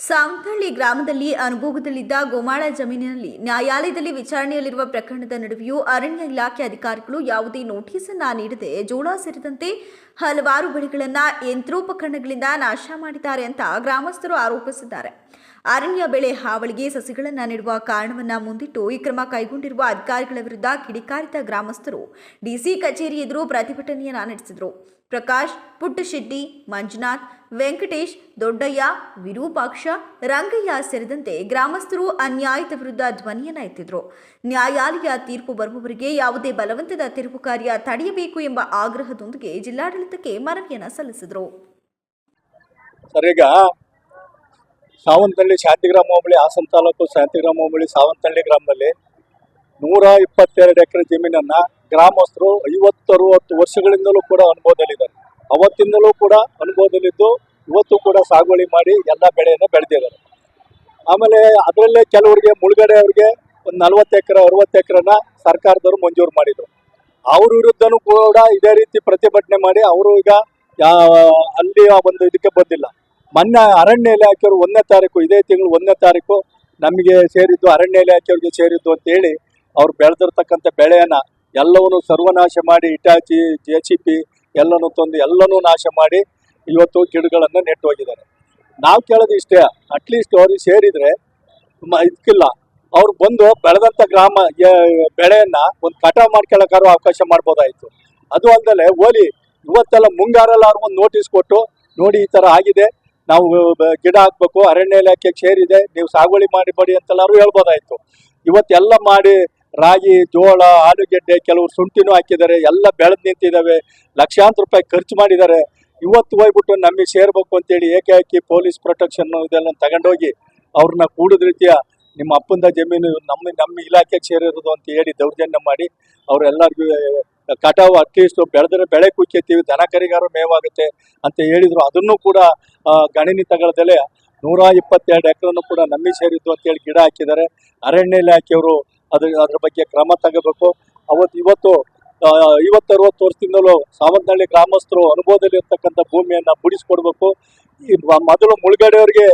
ಸಾವಂತಹಳ್ಳಿ ಗ್ರಾಮದಲ್ಲಿ ಅನುಭೋಗದಲ್ಲಿದ್ದ ಗೋಮಾಳ ಜಮೀನಿನಲ್ಲಿ ನ್ಯಾಯಾಲಯದಲ್ಲಿ ವಿಚಾರಣೆಯಲ್ಲಿರುವ ಪ್ರಕರಣದ ನಡುವೆಯೂ ಅರಣ್ಯ ಇಲಾಖೆ ಅಧಿಕಾರಿಗಳು ಯಾವುದೇ ನೋಟಿಸ್ ಅನ್ನ ನೀಡದೆ ಜೋಳ ಸೇರಿದಂತೆ ಹಲವಾರು ಬೆಳೆಗಳನ್ನು ಯಂತ್ರೋಪಕರಣಗಳಿಂದ ನಾಶ ಮಾಡಿದ್ದಾರೆ ಅಂತ ಗ್ರಾಮಸ್ಥರು ಆರೋಪಿಸಿದ್ದಾರೆ. ಅರಣ್ಯ ಬೆಳೆ ಹಾವಳಿಗೆ ಸಸಿಗಳನ್ನು ನೆಡುವ ಕಾರಣವನ್ನ ಮುಂದಿಟ್ಟು ಈ ಕ್ರಮ ಕೈಗೊಂಡಿರುವ ಅಧಿಕಾರಿಗಳ ವಿರುದ್ಧ ಕಿಡಿಕಾರಿತ ಗ್ರಾಮಸ್ಥರು ಡಿಸಿ ಕಚೇರಿ ಎದುರು ಪ್ರತಿಭಟನೆಯನ್ನು ನಡೆಸಿದರು. ಪ್ರಕಾಶ್, ಪುಟ್ಟಶೆಟ್ಟಿ, ಮಂಜುನಾಥ್, ವೆಂಕಟೇಶ್, ದೊಡ್ಡಯ್ಯ, ವಿರೂಪಾಕ್ಷ, ರಂಗಯ್ಯ ಸೇರಿದಂತೆ ಗ್ರಾಮಸ್ಥರು ಅನ್ಯಾಯದ ವಿರುದ್ಧ ಧ್ವನಿಯನ್ನ ಎತ್ತಿದ್ರು. ನ್ಯಾಯಾಲಯ ತೀರ್ಪು ಬರುವವರೆಗೆ ಯಾವುದೇ ಬಲವಂತದ ತಿರುವು ಕಾರ್ಯ ತಡೆಯಬೇಕು ಎಂಬ ಆಗ್ರಹದೊಂದಿಗೆ ಜಿಲ್ಲಾಡಳಿತಕ್ಕೆ ಮನವಿಯನ್ನ ಸಲ್ಲಿಸಿದರು. ಸಾವಂತಹಳ್ಳಿ ಶಾಂತಿಗ್ರಾಮ ಹೋಬಳಿ, ಹಾಸನ ತಾಲೂಕು ಶಾಂತಿಗ್ರಾಮ ಹೋಬಳಿ, ಸಾವಂತಹಳ್ಳಿ ಗ್ರಾಮದಲ್ಲಿ ನೂರ ಇಪ್ಪತ್ತೆರಡು ಎಕರೆ ಜಮೀನನ್ನ ಗ್ರಾಮಸ್ಥರು ಐವತ್ತು ಅರವತ್ತು ವರ್ಷಗಳಿಂದಲೂ ಕೂಡ ಅನುಭವದಲ್ಲಿದ್ದಾರೆ. ಅವತ್ತಿಂದಲೂ ಕೂಡ ಅನುಭವದಲ್ಲಿದ್ದು ಇವತ್ತು ಕೂಡ ಸಾಗುವಳಿ ಮಾಡಿ ಎಲ್ಲ ಬೆಳೆಯನ್ನು ಬೆಳೆದಿದ್ದಾರೆ. ಆಮೇಲೆ ಅದರಲ್ಲೇ ಕೆಲವರಿಗೆ ಮುಳುಗಡೆ ಅವರಿಗೆ ಒಂದು ನಲ್ವತ್ತು ಎಕರೆ, ಅರವತ್ತು ಎಕರೆನ ಸರ್ಕಾರದವರು ಮಂಜೂರು ಮಾಡಿದ್ರು. ಅವ್ರ ವಿರುದ್ಧನೂ ಕೂಡ ಇದೇ ರೀತಿ ಪ್ರತಿಭಟನೆ ಮಾಡಿ ಅವರು ಈಗ ಅಲ್ಲಿ ಒಂದು ಇದಕ್ಕೆ ಬಂದಿಲ್ಲ. ಮೊನ್ನೆ ಅರಣ್ಯ ಇಲಾಖೆಯವರು ಒಂದನೇ ತಾರೀಕು, ಇದೇ ತಿಂಗಳು ಒಂದನೇ ತಾರೀಕು ನಮಗೆ ಸೇರಿದ್ದು ಅರಣ್ಯ ಇಲಾಖೆಯವ್ರಿಗೆ ಸೇರಿದ್ದು ಅಂತ ಹೇಳಿ ಅವ್ರು ಬೆಳೆದಿರ್ತಕ್ಕಂಥ ಬೆಳೆಯನ್ನು ಎಲ್ಲವನ್ನು ಸರ್ವನಾಶ ಮಾಡಿ, ಇಟಾಚಿ ಜೆ ಸಿ ಪಿ ಎಲ್ಲನೂ ತಂದು ಎಲ್ಲನೂ ನಾಶ ಮಾಡಿ ಇವತ್ತು ಗಿಡಗಳನ್ನು ನೆಟ್ಟು ಹೋಗಿದ್ದಾರೆ. ನಾವು ಕೇಳೋದು ಇಷ್ಟೇ ಅಟ್ಲೀಸ್ಟ್ ಅವ್ರಿಗೆ ಸೇರಿದ್ರೆ ಇದಕ್ಕಿಲ್ಲ ಅವ್ರು ಬಂದು ಬೆಳೆದಂಥ ಗ್ರಾಮ ಬೆಳೆಯನ್ನು ಒಂದು ಕಟಾವು ಮಾಡ್ಕೊಳ್ಳೋಕ್ಕಾರು ಅವಕಾಶ ಮಾಡ್ಬೋದಾಯಿತು. ಅದು ಅಲ್ಲದೆ ಓಲಿ, ಇವತ್ತೆಲ್ಲ ಮುಂಗಾರೆಲ್ಲ ಅವ್ರಿಗೆ ಒಂದು ನೋಟಿಸ್ ಕೊಟ್ಟು ನೋಡಿ ಈ ಥರ ಆಗಿದೆ. ನಾವು ಗಿಡ ಹಾಕ್ಬೇಕು, ಅರಣ್ಯ ಇಲಾಖೆಗೆ ಸೇರಿದೆ, ನೀವು ಸಾಗುವಳಿ ಮಾಡಿಬೇಡಿ ಅಂತೆಲ್ಲಾರು ಹೇಳ್ಬೋದಾಯ್ತು. ಇವತ್ತೆಲ್ಲ ಮಾಡಿ ರಾಗಿ, ಜೋಳ, ಆಲೂಗೆಡ್ಡೆ, ಕೆಲವರು ಶುಂಠಿನೂ ಹಾಕಿದ್ದಾರೆ, ಎಲ್ಲ ಬೆಳೆದು ನಿಂತಿದ್ದಾವೆ ಲಕ್ಷಾಂತರ ರೂಪಾಯಿ ಖರ್ಚು ಮಾಡಿದ್ದಾರೆ. ಇವತ್ತು ಹೋಗ್ಬಿಟ್ಟು ನಮಗೆ ಸೇರ್ಬೇಕು ಅಂತೇಳಿ ಏಕಾಏಕಿ ಪೊಲೀಸ್ ಪ್ರೊಟೆಕ್ಷನ್ ಇದೆಲ್ಲ ತಗೊಂಡೋಗಿ ಅವ್ರನ್ನ ಕೂಡಿದ ರೀತಿಯ ನಿಮ್ಮ ಅಪ್ಪಂದ ಜಮೀನು, ನಮ್ಮ ನಮ್ಮ ಇಲಾಖೆಗೆ ಸೇರಿರೋದು ಅಂತ ಹೇಳಿ ದೌರ್ಜನ್ಯ ಮಾಡಿ ಅವರೆಲ್ಲರಿಗೂ ಕಟಾವು ಅಟ್ಲೀಸ್ಟ್ ಬೆಳೆದ್ರೆ ಬೆಳೆ ಕುಚ್ಚೆತ್ತೀವಿ ದನ ಕರಿಗಾರು ಮೇವಾಗುತ್ತೆ ಅಂತ ಹೇಳಿದ್ರು. ಅದನ್ನು ಕೂಡ ಗಣಿನಿ ತಗಳದಲ್ಲಿ ತಗೊಳ್ದಲೆ ನೂರ ಇಪ್ಪತ್ತೆರಡು ಎಕರೆನೂ ಕೂಡ ನಮ್ಮಿ ಸೇರಿದ್ದು ಅಂತೇಳಿ ಗಿಡ ಹಾಕಿದ್ದಾರೆ. ಅರಣ್ಯ ಇಲಾಖೆಯವರು ಅದ್ರ ಅದ್ರ ಬಗ್ಗೆ ಕ್ರಮ ತಗೋಬೇಕು. ಅವತ್ತು, ಇವತ್ತು ಐವತ್ತು ಅರವತ್ತು ವರ್ಷದಿಂದಲೂ ಸಾವಂತಹಳ್ಳಿ ಗ್ರಾಮಸ್ಥರು ಅನುಭವದಲ್ಲಿ ಇರ್ತಕ್ಕಂಥ ಭೂಮಿಯನ್ನು ಬಿಡಿಸ್ಕೊಡ್ಬೇಕು ಈ ಮೊದಲು ಮುಳುಗಡೆಯವರಿಗೆ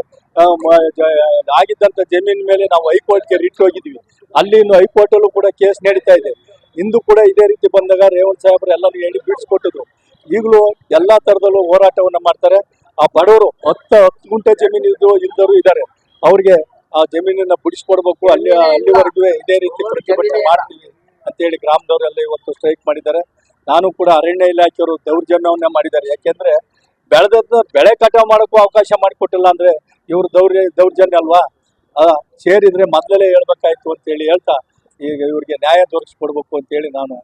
ಆಗಿದ್ದಂಥ ಜಮೀನ್ ಮೇಲೆ ನಾವು ಹೈಕೋರ್ಟ್ಗೆ ರಿಟ್ ಹೋಗಿದ್ವಿ ಅಲ್ಲಿ ಇನ್ನು ಹೈಕೋರ್ಟಲ್ಲೂ ಕೂಡ ಕೇಸ್ ನಡೀತಾ ಇದೆ. ಇಂದು ಕೂಡ ಇದೇ ರೀತಿ ಬಂದಾಗ ರೇವಣ್ ಸಾಹೇಬ್ರು ಎಲ್ಲರೂ ಹೇಳಿ ಬಿಡಿಸ್ಕೊಟ್ಟಿದ್ರು. ಈಗಲೂ ಎಲ್ಲಾ ತರದಲ್ಲೂ ಹೋರಾಟವನ್ನ ಮಾಡ್ತಾರೆ. ಆ ಬಡವರು ಹತ್ತು ಹತ್ತು ಗುಂಟೆ ಜಮೀನು ಇದ್ದು ಇದ್ದವರು ಇದ್ದಾರೆ. ಅವ್ರಿಗೆ ಆ ಜಮೀನನ್ನ ಬಿಡಿಸ್ಕೊಡ್ಬೇಕು. ಅಲ್ಲಿ ಅಲ್ಲಿವರೆಗೂ ಇದೇ ರೀತಿ ಪ್ರತಿಭಟನೆ ಮಾಡ್ತೀವಿ ಅಂತೇಳಿ ಗ್ರಾಮದವರೆಲ್ಲ ಇವತ್ತು ಸ್ಟ್ರೈಕ್ ಮಾಡಿದ್ದಾರೆ. ನಾನು ಕೂಡ ಅರಣ್ಯ ಇಲಾಖೆಯವರು ದೌರ್ಜನ್ಯವನ್ನ ಮಾಡಿದ್ದಾರೆ. ಯಾಕೆಂದ್ರೆ ಬೆಳೆದ ಬೆಳೆ ಕಟಾವು ಮಾಡೋಕ್ಕೂ ಅವಕಾಶ ಮಾಡಿಕೊಟ್ಟಿಲ್ಲ ಅಂದ್ರೆ ಇವರು ದೌರ್ಯ, ದೌರ್ಜನ್ಯ ಅಲ್ವಾ? ಸೇರಿದ್ರೆ ಮೊದಲೇ ಹೇಳ್ಬೇಕಾಯ್ತು ಅಂತೇಳಿ ಹೇಳ್ತಾ ಈಗ ಇವ್ರಿಗೆ ನ್ಯಾಯ ದೊರಕಿಸ್ಕೊಡ್ಬೇಕು ಅಂತೇಳಿ ನಾನು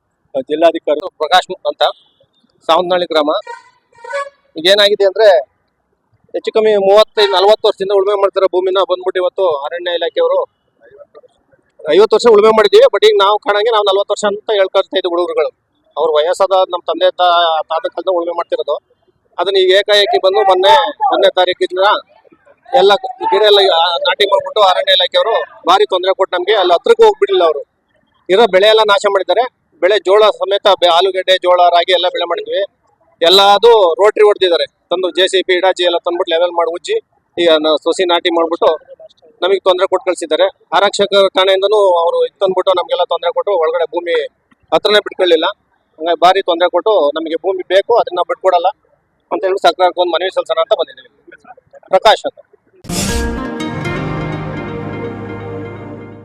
ಜಿಲ್ಲಾಧಿಕಾರಿ ಪ್ರಕಾಶ್ ಅಂತ ಸಾವಂತನಹಳ್ಳಿ ಗ್ರಾಮ. ಈಗೇನಾಗಿದೆ ಅಂದ್ರೆ ಹೆಚ್ಚು ಕಮ್ಮಿ ಮೂವತ್ತೈದು ನಲ್ವತ್ತು ವರ್ಷದಿಂದ ಉಳುಮೆ ಮಾಡ್ತಿರೋ ಭೂಮಿನ ಬಂದ್ಬಿಟ್ಟು ಇವತ್ತು ಅರಣ್ಯ ಇಲಾಖೆಯವರು ಐವತ್ತು ವರ್ಷ ಉಳುಮೆ ಮಾಡಿದೀವಿ ಬಟ್ ಈಗ ನಾವು ಕಾಣಂಗೆ ನಾವು ನಲ್ವತ್ತು ವರ್ಷ ಅಂತ ಹೇಳ್ಕೊಳ್ತಾ ಇದ್ದೀವಿ ಹುಡುಗರುಗಳು. ಅವ್ರ ವಯಸ್ಸಾದ ನಮ್ಮ ತಂದೆ ತಾತ ಕಾಲದ ಉಳುಮೆ ಮಾಡ್ತಿರೋದು. ಅದನ್ನ ಈಗ ಏಕಾಏಕಿ ಬಂದು ಮೊನ್ನೆ ಒಂದನೇ ತಾರೀಕಿಂದ ಎಲ್ಲ ಗಿಡ ಎಲ್ಲ ನಾಟಿ ಮಾಡ್ಬಿಟ್ಟು ಅರಣ್ಯ ಇಲಾಖೆಯವರು ಭಾರಿ ತೊಂದರೆ ಕೊಟ್ಟು ನಮ್ಗೆ ಅಲ್ಲಿ ಹತ್ರಕ್ಕೂ ಹೋಗ್ಬಿಡ್ಲಿಲ್ಲ ಅವರು. ಇರೋ ಬೆಳೆ ಎಲ್ಲ ನಾಶ ಮಾಡಿದ್ದಾರೆ. ಬೆಳೆ ಜೋಳ ಸಮೇತ ಆಲೂಗಡ್ಡೆ, ಜೋಳ, ರಾಗಿ ಎಲ್ಲ ಬೆಳೆ ಮಾಡಿದ್ವಿ. ಎಲ್ಲದು ರೋಟ್ರಿ ಹೊಡೆದಿದ್ದಾರೆ. ತಂದು ಜೆ ಸಿ ಪಿ ಇಡಾಜಿ ಎಲ್ಲ ತಂದ್ಬಿಟ್ಟು ಲೆವೆಲ್ ಮಾಡಿ ಉಜ್ಜಿ ಈಗ ಸೊಸಿ ನಾಟಿ ಮಾಡ್ಬಿಟ್ಟು ನಮಗೆ ತೊಂದರೆ ಕೊಟ್ಟು ಕಳಿಸಿದ್ದಾರೆ. ಆರಕ್ಷಕ ಠಾಣೆಯಿಂದನೂ ಅವರು ಇದು ತಂದ್ಬಿಟ್ಟು ನಮಗೆಲ್ಲ ತೊಂದರೆ ಕೊಟ್ಟು ಒಳಗಡೆ ಭೂಮಿ ಹತ್ರನೇ ಬಿಟ್ಕೊಳ್ಳಿಲ್ಲ. ಹಂಗಾಗಿ ಭಾರಿ ತೊಂದರೆ ಕೊಟ್ಟು ನಮಗೆ ಭೂಮಿ ಬೇಕು, ಅದನ್ನ ಬಿಟ್ಕೊಡಲ್ಲ ಅಂತ ಹೇಳಿ ಸರ್ಕಾರಕ್ಕೆ ಒಂದು ಮನವಿ ಸಲ್ಲಿಸೋಣ ಅಂತ ಬಂದಿದ್ದೀವಿ. ಪ್ರಕಾಶ್ ಅಂತ. Thank you.